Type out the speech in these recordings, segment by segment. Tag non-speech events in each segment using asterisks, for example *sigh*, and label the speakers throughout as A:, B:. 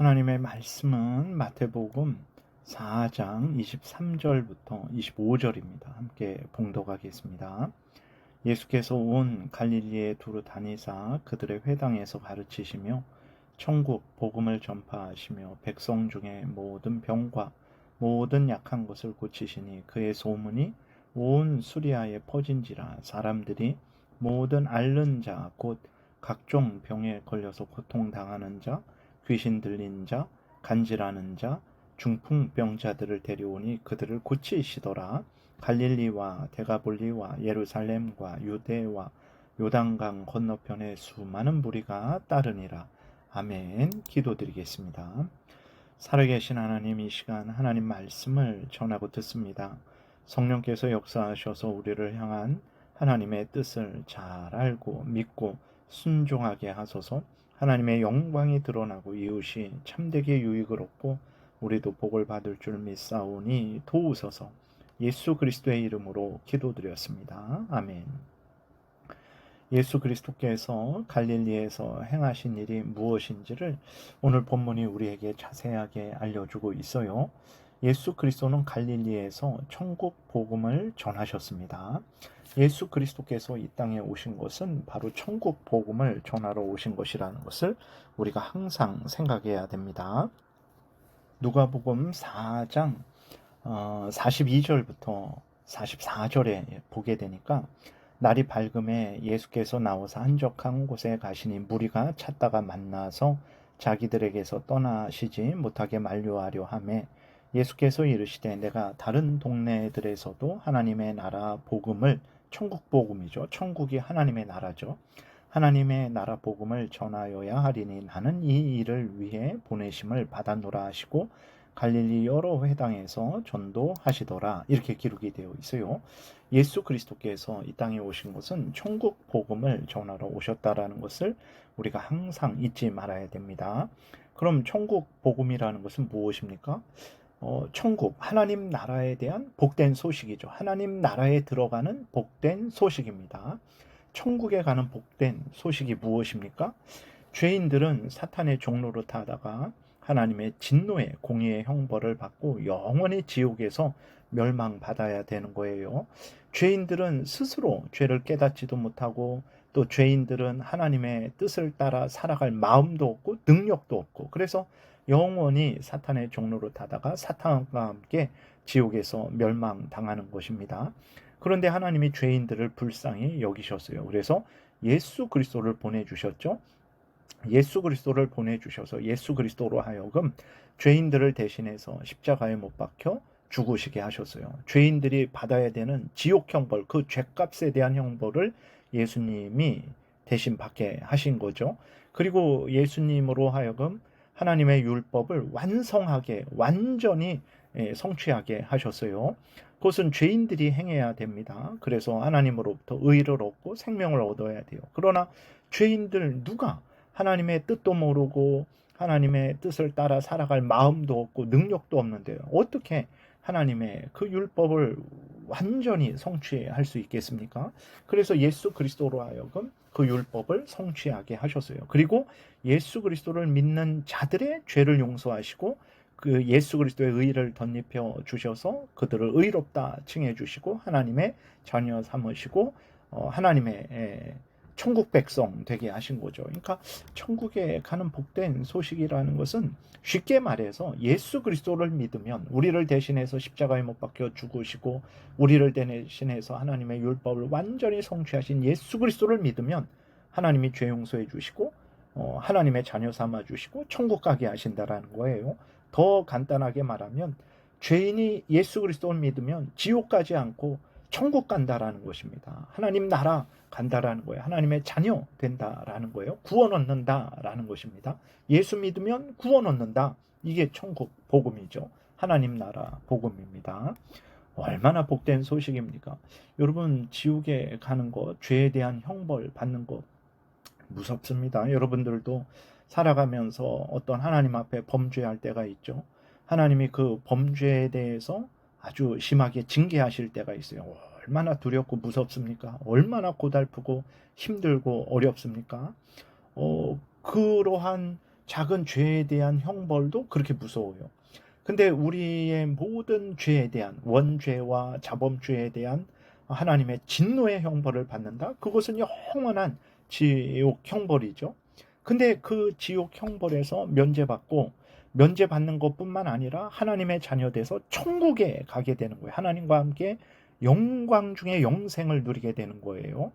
A: 하나님의 말씀은 마태복음 4장 23절부터 25절입니다. 함께 봉독하겠습니다. 예수께서 온 갈릴리에 두루 다니사 그들의 회당에서 가르치시며 천국 복음을 전파하시며 백성 중에 모든 병과 모든 약한 것을 고치시니 그의 소문이 온 수리아에 퍼진지라 사람들이 모든 앓는 자 곧 각종 병에 걸려서 고통당하는 자 귀신 들린 자 간질하는 자 중풍병자들을 데려오니 그들을 고치시더라 갈릴리와 데가볼리와 예루살렘과 유대와 요단강 건너편에 수많은 무리가 따르니라 아멘 기도드리겠습니다. 살아계신 하나님 이 시간 하나님 말씀을 전하고 듣습니다. 성령께서 역사하셔서 우리를 향한 하나님의 뜻을 잘 알고 믿고 순종하게 하소서 하나님의 영광이 드러나고 이웃이 참되게 유익을 얻고 우리도 복을 받을 줄 믿사오니 도우소서 예수 그리스도의 이름으로 기도드렸습니다. 아멘. 예수 그리스도께서 갈릴리에서 행하신 일이 무엇인지를 오늘 본문이 우리에게 자세하게 알려주고 있어요. 예수 그리스도는 갈릴리에서 천국 복음을 전하셨습니다. 예수 그리스도께서 이 땅에 오신 것은 바로 천국 복음을 전하러 오신 것이라는 것을 우리가 항상 생각해야 됩니다. 누가복음 4장 42절부터 어, 44절에 보게 되니까 날이 밝음에 예수께서 나오사 한적한 곳에 가시니 무리가 찾다가 만나서 자기들에게서 떠나시지 못하게 만류하려 하매 예수께서 이르시되 내가 다른 동네들에서도 하나님의 나라 복음을 천국 복음이죠. 천국이 하나님의 나라죠. 하나님의 나라 복음을 전하여야 하리니 나는 이 일을 위해 보내심을 받았노라 하시고 갈릴리 여러 회당에서 전도하시더라 이렇게 기록이 되어 있어요. 예수 그리스도께서 이 땅에 오신 것은 천국 복음을 전하러 오셨다라는 것을 우리가 항상 잊지 말아야 됩니다. 그럼 천국 복음이라는 것은 무엇입니까? 어, 천국, 하나님 나라에 대한 복된 소식이죠. 하나님 나라에 들어가는 복된 소식입니다. 천국에 가는 복된 소식이 무엇입니까? 죄인들은 사탄의 종로로 타다가 하나님의 진노의 공의의 형벌을 받고 영원히 지옥에서 멸망받아야 되는 거예요. 죄인들은 스스로 죄를 깨닫지도 못하고 또 죄인들은 하나님의 뜻을 따라 살아갈 마음도 없고 능력도 없고 그래서 영원히 사탄의 종로로 타다가 사탄과 함께 지옥에서 멸망당하는 것입니다. 그런데 하나님이 죄인들을 불쌍히 여기셨어요. 그래서 예수 그리스도를 보내주셨죠. 예수 그리스도를 보내주셔서 예수 그리스도로 하여금 죄인들을 대신해서 십자가에 못 박혀 죽으시게 하셨어요. 죄인들이 받아야 되는 지옥 형벌, 그 죄값에 대한 형벌을 예수님이 대신 받게 하신 거죠. 그리고 예수님으로 하여금 하나님의 율법을 완성하게 완전히 예, 성취하게 하셨어요. 그것은 죄인들이 행해야 됩니다. 그래서 하나님으로부터 의를 얻고 생명을 얻어야 돼요. 그러나 죄인들 누가 하나님의 뜻도 모르고 하나님의 뜻을 따라 살아갈 마음도 없고 능력도 없는데요. 어떻게 하나님의 그 율법을 완전히 성취할 수 있겠습니까? 그래서 예수 그리스도로 하여금 그 율법을 성취하게 하셨어요. 그리고 예수 그리스도를 믿는 자들의 죄를 용서하시고 그 예수 그리스도의 의를 덧입혀 주셔서 그들을 의롭다 칭해 주시고 하나님의 자녀 삼으시고 어, 하나님의 천국 백성 되게 하신 거죠. 그러니까 천국에 가는 복된 소식이라는 것은 쉽게 말해서 예수 그리스도를 믿으면 우리를 대신해서 십자가에 못 박혀 죽으시고 우리를 대신해서 하나님의 율법을 완전히 성취하신 예수 그리스도를 믿으면 하나님이 죄 용서해 주시고 어, 하나님의 자녀 삼아 주시고 천국 가게 하신다라는 거예요. 더 간단하게 말하면 죄인이 예수 그리스도를 믿으면 지옥 가지 않고 천국 간다라는 것입니다. 하나님 나라 간다라는 거예요. 하나님의 자녀 된다라는 거예요. 구원 얻는다라는 것입니다. 예수 믿으면 구원 얻는다. 이게 천국 복음이죠. 하나님 나라 복음입니다. 얼마나 복된 소식입니까? 여러분 지옥에 가는 것, 죄에 대한 형벌 받는 것 무섭습니다. 여러분들도 살아가면서 어떤 하나님 앞에 범죄할 때가 있죠. 하나님이 그 범죄에 대해서 아주 심하게 징계하실 때가 있어요. 얼마나 두렵고 무섭습니까? 얼마나 고달프고 힘들고 어렵습니까? 어, 그러한 작은 죄에 대한 형벌도 그렇게 무서워요. 근데 우리의 모든 죄에 대한 원죄와 자범죄에 대한 하나님의 진노의 형벌을 받는다. 그것은 영원한 지옥 형벌이죠. 근데 그 지옥 형벌에서 면제받고 면제받는 것뿐만 아니라 하나님의 자녀 돼서 천국에 가게 되는 거예요. 하나님과 함께 영광 중에 영생을 누리게 되는 거예요.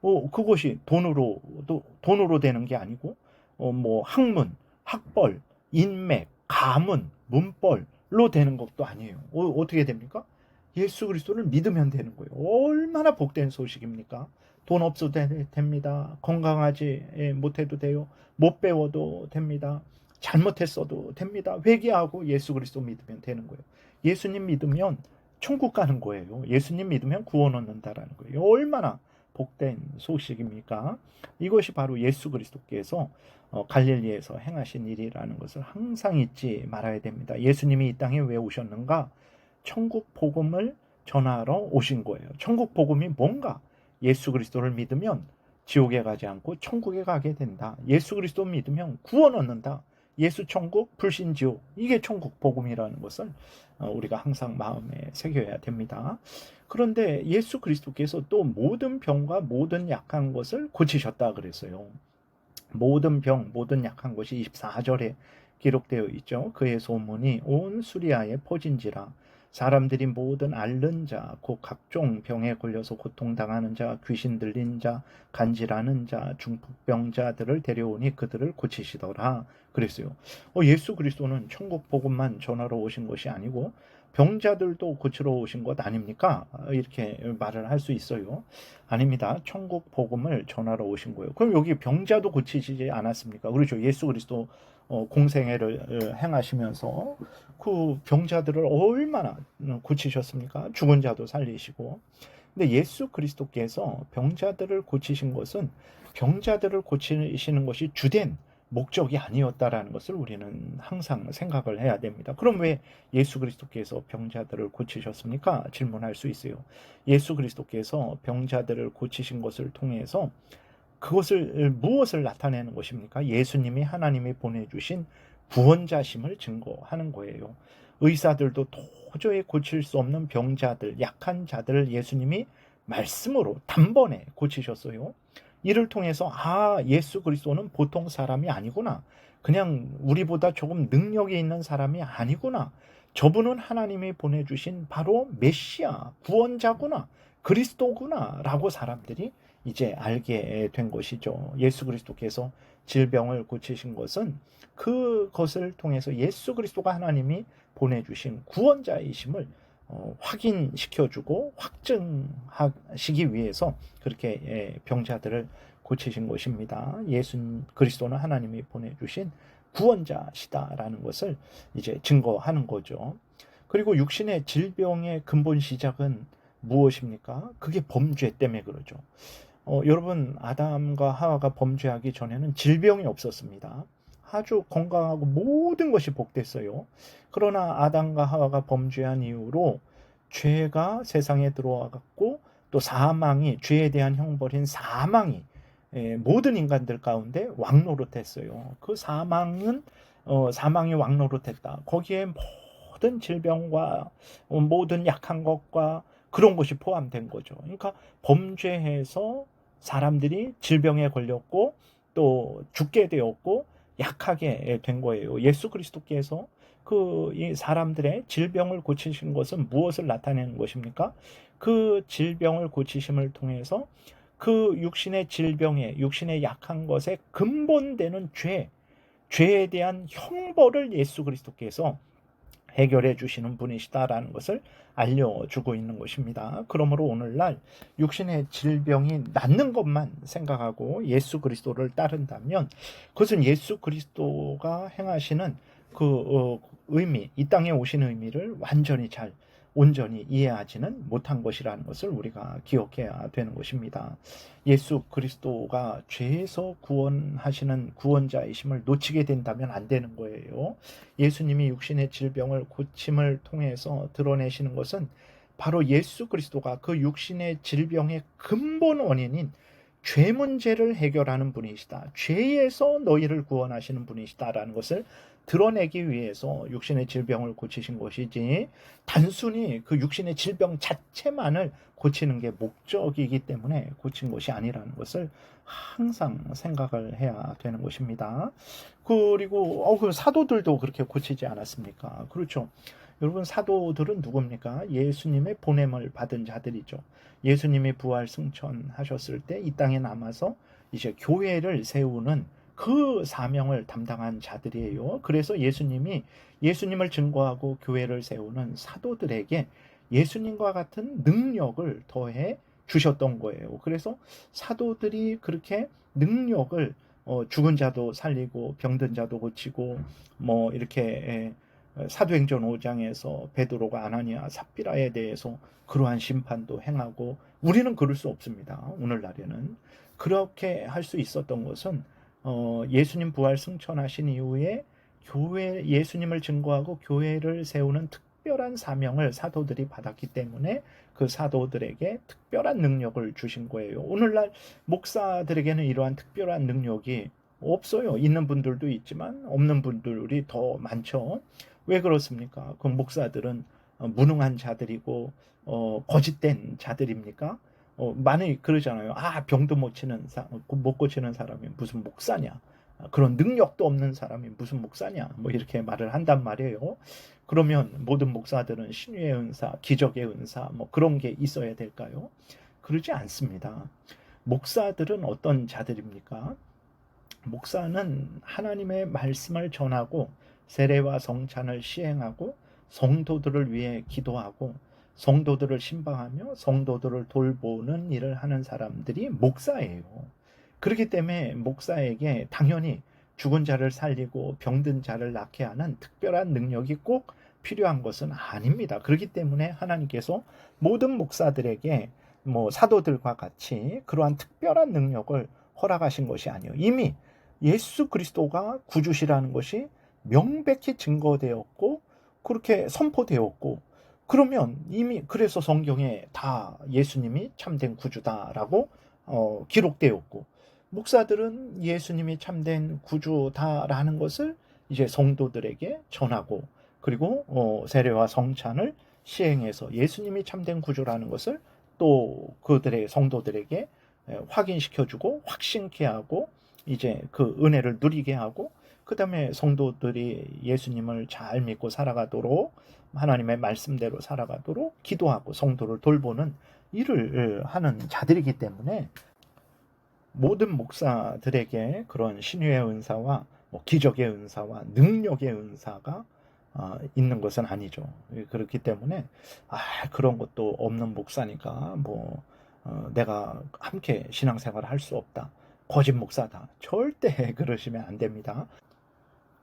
A: 어, 그것이 돈으로 또 돈으로 되는 게 아니고 어, 뭐 학문, 학벌, 인맥, 가문, 문벌로 되는 것도 아니에요. 어, 어떻게 됩니까? 예수 그리스도를 믿으면 되는 거예요. 얼마나 복된 소식입니까? 돈 없어도 되, 됩니다. 건강하지 예, 못해도 돼요. 못 배워도 됩니다. 잘못했어도 됩니다. 회개하고 예수 그리스도 믿으면 되는 거예요. 예수님 믿으면 천국 가는 거예요. 예수님 믿으면 구원 얻는다라는 거예요. 얼마나 복된 소식입니까? 이것이 바로 예수 그리스도께서 어, 갈릴리에서 행하신 일이라는 것을 항상 잊지 말아야 됩니다. 예수님이 이 땅에 왜 오셨는가? 천국 복음을 전하러 오신 거예요. 천국 복음이 뭔가? 예수 그리스도를 믿으면 지옥에 가지 않고 천국에 가게 된다. 예수 그리스도 믿으면 구원 얻는다. 예수 천국, 불신 지옥. 이게 천국 복음이라는 것을 어, 우리가 항상 마음에 새겨야 됩니다. 그런데 예수 그리스도께서 또 모든 병과 모든 약한 것을 고치셨다 그랬어요. 모든 병, 모든 약한 것이 24절에 기록되어 있죠. 그의 소문이 온 수리아에 퍼진지라 사람들이 모든 앓는 자, 곧 각종 병에 걸려서 고통당하는 자, 귀신 들린 자, 간질하는 자, 중풍병자들을 데려오니 그들을 고치시더라. 그랬어요. 어, 예수 그리스도는 천국 복음만 전하러 오신 것이 아니고 병자들도 고치러 오신 것 아닙니까? 이렇게 말을 할 수 있어요. 아닙니다. 천국 복음을 전하러 오신 거예요. 그럼 여기 병자도 고치시지 않았습니까? 그렇죠. 예수 그리스도 어, 공생애를 행하시면서 그 병자들을 얼마나 고치셨습니까? 죽은 자도 살리시고. 근데 예수 그리스도께서 병자들을 고치신 것은 병자들을 고치시는 것이 주된 목적이 아니었다라는 것을 우리는 항상 생각을 해야 됩니다. 그럼 왜 예수 그리스도께서 병자들을 고치셨습니까? 질문할 수 있어요. 예수 그리스도께서 병자들을 고치신 것을 통해서 그것을 무엇을 나타내는 것입니까? 예수님이 하나님이 보내주신 구원자심을 증거하는 거예요. 의사들도 도저히 고칠 수 없는 병자들, 약한 자들을 예수님이 말씀으로 단번에 고치셨어요. 이를 통해서 아 예수 그리스도는 보통 사람이 아니구나. 그냥 우리보다 조금 능력이 있는 사람이 아니구나. 저분은 하나님이 보내주신 바로 메시아 구원자구나 그리스도구나라고 사람들이 이제 알게 된 것이죠. 예수 그리스도께서 질병을 고치신 것은 그것을 통해서 예수 그리스도가 하나님이 보내주신 구원자이심을 어, 확인시켜주고 확증하시기 위해서 그렇게 예, 병자들을 고치신 것입니다. 예수 그리스도는 하나님이 보내주신 구원자시다라는 것을 이제 증거하는 거죠. 그리고 육신의 질병의 근본 시작은 무엇입니까? 그게 범죄 때문에 그러죠. 어, 여러분 아담과 하와가 범죄하기 전에는 질병이 없었습니다. 아주 건강하고 모든 것이 복됐어요. 그러나 아담과 하와가 범죄한 이후로 죄가 세상에 들어와 갖고 또 사망이 죄에 대한 형벌인 사망이 예, 모든 인간들 가운데 왕노릇했어요. 그 사망은 어, 사망이 왕노릇했다. 거기에 모든 질병과 어, 모든 약한 것과 그런 것이 포함된 거죠. 그러니까 범죄해서 사람들이 질병에 걸렸고 또 죽게 되었고 약하게 된 거예요. 예수 그리스도께서 그 이 사람들의 질병을 고치신 것은 무엇을 나타내는 것입니까? 그 질병을 고치심을 통해서 그 육신의 질병에 육신의 약한 것에 근본되는 죄, 죄에 대한 형벌을 예수 그리스도께서 해결해 주시는 분이시다라는 것을 알려주고 있는 것입니다. 그러므로 오늘날 육신의 질병이 낫는 것만 생각하고 예수 그리스도를 따른다면 그것은 예수 그리스도가 행하시는 그 어, 의미, 이 땅에 오신 의미를 완전히 잘 온전히 이해하지는 못한 것이라는 것을 우리가 기억해야 되는 것입니다. 예수 그리스도가 죄에서 구원하시는 구원자이심을 놓치게 된다면 안 되는 거예요. 예수님이 육신의 질병을 고침을 통해서 드러내시는 것은 바로 예수 그리스도가 그 육신의 질병의 근본 원인인 죄 문제를 해결하는 분이시다. 죄에서 너희를 구원하시는 분이시다라는 것을 드러내기 위해서 육신의 질병을 고치신 것이지 단순히 그 육신의 질병 자체만을 고치는 게 목적이기 때문에 고친 것이 아니라는 것을 항상 생각을 해야 되는 것입니다. 그리고 어, 그 사도들도 그렇게 고치지 않았습니까? 그렇죠. 여러분 사도들은 누굽니까? 예수님의 보냄을 받은 자들이죠. 예수님이 부활 승천하셨을 때 이 땅에 남아서 이제 교회를 세우는 그 사명을 담당한 자들이에요. 그래서 예수님이 예수님을 증거하고 교회를 세우는 사도들에게 예수님과 같은 능력을 더해 주셨던 거예요. 그래서 사도들이 그렇게 능력을 어, 죽은 자도 살리고 병든 자도 고치고 뭐 이렇게 사도행전 5장에서 베드로가 아나니아 삽비라에 대해서 그러한 심판도 행하고 우리는 그럴 수 없습니다. 오늘날에는 그렇게 할 수 있었던 것은 어, 예수님 부활 승천하신 이후에 교회 예수님을 증거하고 교회를 세우는 특별한 사명을 사도들이 받았기 때문에 그 사도들에게 특별한 능력을 주신 거예요. 오늘날 목사들에게는 이러한 특별한 능력이 없어요. 있는 분들도 있지만 없는 분들이 더 많죠. 왜 그렇습니까? 그 목사들은 어, 무능한 자들이고 어, 거짓된 자들입니까? 어, 많이 그러잖아요. 아 병도 못 치는 사, 못 고치는 사람이 무슨 목사냐? 아, 그런 능력도 없는 사람이 무슨 목사냐? 뭐 이렇게 말을 한단 말이에요. 그러면 모든 목사들은 신유의 은사, 기적의 은사, 뭐 그런 게 있어야 될까요? 그러지 않습니다. 목사들은 어떤 자들입니까? 목사는 하나님의 말씀을 전하고 세례와 성찬을 시행하고 성도들을 위해 기도하고 성도들을 신방하며 성도들을 돌보는 일을 하는 사람들이 목사예요. 그렇기 때문에 목사에게 당연히 죽은 자를 살리고 병든 자를 낫게 하는 특별한 능력이 꼭 필요한 것은 아닙니다. 그렇기 때문에 하나님께서 모든 목사들에게 뭐 사도들과 같이 그러한 특별한 능력을 허락하신 것이 아니에요. 이미 예수 그리스도가 구주시라는 것이 명백히 증거되었고 그렇게 선포되었고 그러면 이미 그래서 성경에 다 예수님이 참된 구주다라고 어, 기록되었고 목사들은 예수님이 참된 구주다라는 것을 이제 성도들에게 전하고 그리고 어, 세례와 성찬을 시행해서 예수님이 참된 구주라는 것을 또 그들의 성도들에게 확인시켜주고 확신케 하고 이제 그 은혜를 누리게 하고 그 다음에 성도들이 예수님을 잘 믿고 살아가도록 하나님의 말씀대로 살아가도록 기도하고 성도를 돌보는 일을 하는 자들이기 때문에 모든 목사들에게 그런 신유의 은사와 뭐 기적의 은사와 능력의 은사가 어, 있는 것은 아니죠. 그렇기 때문에 아 그런 것도 없는 목사니까 뭐 어, 내가 함께 신앙생활을 할 수 없다. 거짓 목사다. 절대 *laughs* 그러시면 안 됩니다.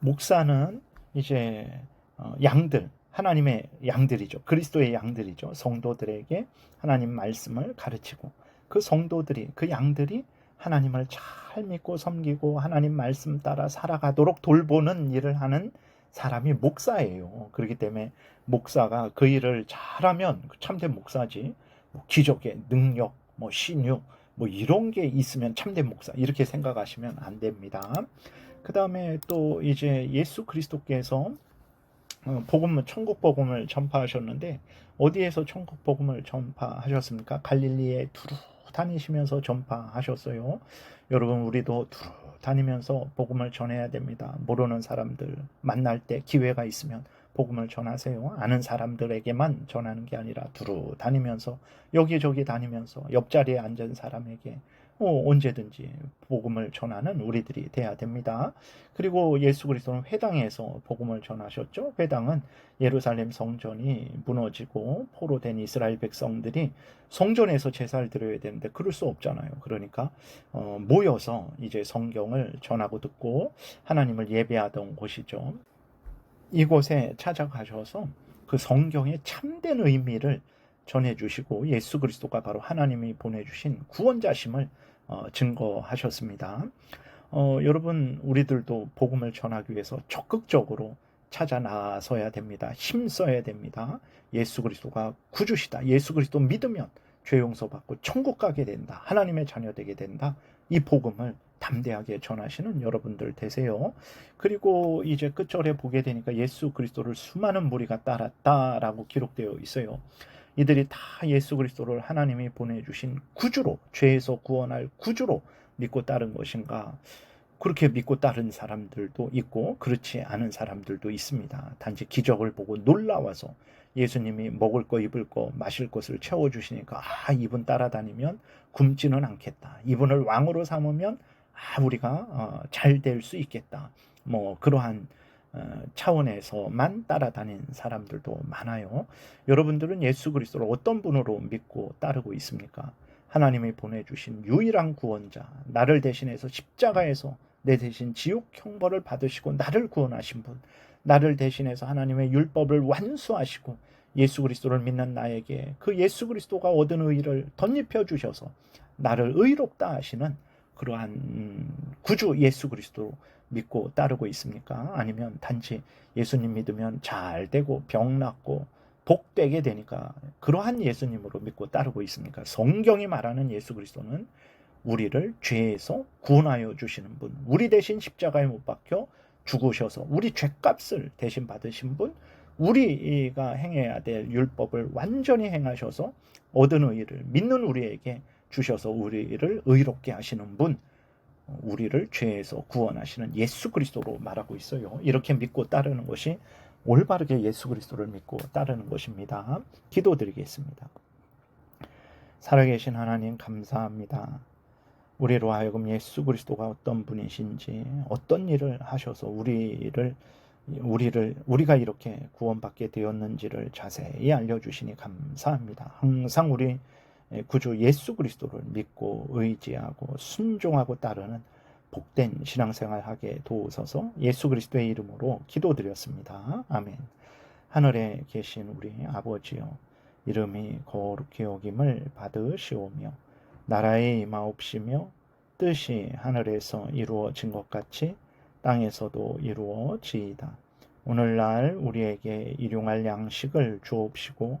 A: 목사는 이제 어, 양들, 하나님의 양들이죠. 그리스도의 양들이죠. 성도들에게 하나님 말씀을 가르치고 그 성도들이, 그 양들이 하나님을 잘 믿고 섬기고 하나님 말씀 따라 살아가도록 돌보는 일을 하는 사람이 목사예요. 그렇기 때문에 목사가 그 일을 잘하면 참된 목사지. 뭐 기적의 능력, 뭐 신유, 뭐 이런 게 있으면 참된 목사 이렇게 생각하시면 안 됩니다. 그 다음에 또 이제 예수 그리스도께서 어, 복음을 천국 복음을 전파하셨는데 어디에서 천국 복음을 전파하셨습니까? 갈릴리에 두루 다니시면서 전파하셨어요. 여러분 우리도 두루 다니면서 복음을 전해야 됩니다. 모르는 사람들 만날 때 기회가 있으면 복음을 전하세요. 아는 사람들에게만 전하는 게 아니라 두루 다니면서 여기저기 다니면서 옆자리에 앉은 사람에게 어, 언제든지 복음을 전하는 우리들이 돼야 됩니다. 그리고 예수 그리스도는 회당에서 복음을 전하셨죠. 회당은 예루살렘 성전이 무너지고 포로된 이스라엘 백성들이 성전에서 제사를 드려야 되는데 그럴 수 없잖아요. 그러니까 어, 모여서 이제 성경을 전하고 듣고 하나님을 예배하던 곳이죠. 이곳에 찾아가셔서 그 성경의 참된 의미를 전해주시고 예수 그리스도가 바로 하나님이 보내주신 구원자심을 어, 증거하셨습니다. 어, 여러분 우리들도 복음을 전하기 위해서 적극적으로 찾아 나서야 됩니다. 힘써야 됩니다. 예수 그리스도가 구주시다. 예수 그리스도 믿으면 죄 용서받고 천국 가게 된다. 하나님의 자녀 되게 된다. 이 복음을 담대하게 전하시는 여러분들 되세요. 그리고 이제 끝절에 보게 되니까 예수 그리스도를 수많은 무리가 따랐다라고 기록되어 있어요. 이들이 다 예수 그리스도를 하나님이 보내주신 구주로 죄에서 구원할 구주로 믿고 따른 것인가? 그렇게 믿고 따른 사람들도 있고 그렇지 않은 사람들도 있습니다. 단지 기적을 보고 놀라워서 예수님이 먹을 거 입을 거 마실 것을 채워 주시니까 아 이분 따라다니면 굶지는 않겠다. 이분을 왕으로 삼으면 아 우리가 잘 될 수 있겠다. 뭐 그러한 어, 차원에서만 따라다닌 사람들도 많아요. 여러분들은 예수 그리스도를 어떤 분으로 믿고 따르고 있습니까? 하나님이 보내주신 유일한 구원자, 나를 대신해서 십자가에서 내 대신 지옥 형벌을 받으시고 나를 구원하신 분, 나를 대신해서 하나님의 율법을 완수하시고 예수 그리스도를 믿는 나에게 그 예수 그리스도가 얻은 의를 덧입혀 주셔서 나를 의롭다 하시는 그러한 음, 구주 예수 그리스도 믿고 따르고 있습니까? 아니면 단지 예수님 믿으면 잘 되고 병 낫고 복되게 되니까 그러한 예수님으로 믿고 따르고 있습니까? 성경이 말하는 예수 그리스도는 우리를 죄에서 구원하여 주시는 분, 우리 대신 십자가에 못 박혀 죽으셔서 우리 죄값을 대신 받으신 분, 우리가 행해야 될 율법을 완전히 행하셔서 얻은 의를 믿는 우리에게 주셔서 우리를 의롭게 하시는 분, 우리를 죄에서 구원하시는 예수 그리스도로 말하고 있어요. 이렇게 믿고 따르는 것이 올바르게 예수 그리스도를 믿고 따르는 것입니다. 기도드리겠습니다. 살아계신 하나님 감사합니다. 우리로 하여금 예수 그리스도가 어떤 분이신지 어떤 일을 하셔서 우리를 우리를 우리가 이렇게 구원받게 되었는지를 자세히 알려 주시니 감사합니다. 항상 우리 구주 예수 그리스도를 믿고 의지하고 순종하고 따르는 복된 신앙생활 하게 도우소서 예수 그리스도의 이름으로 기도드렸습니다. 아멘. 하늘에 계신 우리 아버지여 이름이 거룩히 여김을 받으시오며 나라의 임하옵시며 뜻이 하늘에서 이루어진 것 같이 땅에서도 이루어지이다. 오늘날 우리에게 일용할 양식을 주옵시고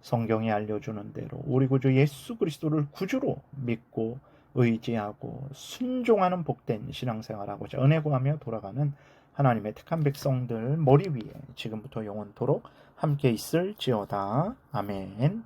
A: 성경이 알려주는 대로 우리 구주 예수 그리스도를 구주로 믿고 의지하고 순종하는 복된 신앙생활하고자 은혜 구하며 돌아가는 하나님의 택한 백성들 머리 위에 지금부터 영원토록 함께 있을지어다. 아멘.